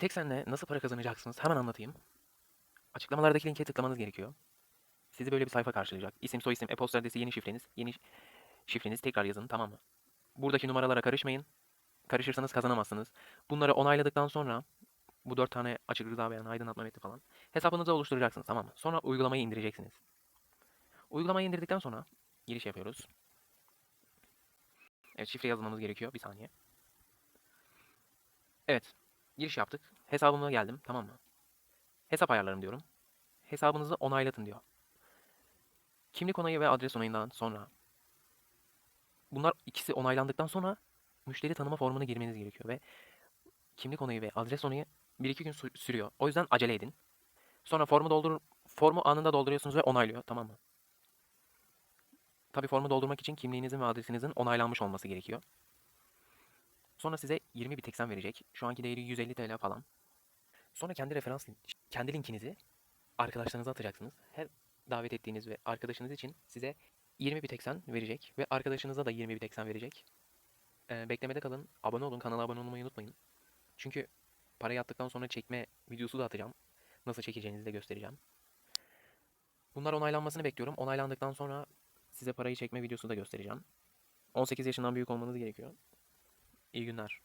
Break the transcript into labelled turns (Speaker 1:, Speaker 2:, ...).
Speaker 1: 80'le nasıl para kazanacaksınız hemen anlatayım. Açıklamalardaki linke tıklamanız gerekiyor. Sizi böyle bir sayfa karşılayacak. İsim, soyisim, e-posta adresi, yeni şifreniz. Yeni şifrenizi tekrar yazın tamam mı? Buradaki numaralara karışmayın. Karışırsanız kazanamazsınız. Bunları onayladıktan sonra bu dört tane açık rıza beyanı, aydınlatma metni falan hesabınızı oluşturacaksınız tamam mı? Sonra uygulamayı indireceksiniz. Uygulamayı indirdikten sonra giriş yapıyoruz. Evet şifre yazmamız gerekiyor. Bir saniye. Evet. Giriş yaptık. Hesabıma geldim. Tamam mı? Hesap ayarlarım diyorum. Hesabınızı onaylatın diyor. Kimlik onayı ve adres onayından sonra bunlar ikisi onaylandıktan sonra müşteri tanıma formuna girmeniz gerekiyor ve kimlik onayı ve adres onayı 1-2 gün sü- sürüyor. O yüzden acele edin. Sonra formu doldur formu anında dolduruyorsunuz ve onaylıyor. Tamam mı? Tabii formu doldurmak için kimliğinizin ve adresinizin onaylanmış olması gerekiyor. Sonra size 20 bir teksen verecek. Şu anki değeri 150 TL falan. Sonra kendi referans kendi linkinizi arkadaşlarınıza atacaksınız. Her davet ettiğiniz ve arkadaşınız için size 20 bir teksen verecek ve arkadaşınıza da 20 bir teksen verecek. Ee, beklemede kalın. Abone olun. Kanala abone olmayı unutmayın. Çünkü para yattıktan sonra çekme videosu da atacağım. Nasıl çekeceğinizi de göstereceğim. Bunlar onaylanmasını bekliyorum. Onaylandıktan sonra size parayı çekme videosu da göstereceğim. 18 yaşından büyük olmanız gerekiyor. İyi günler.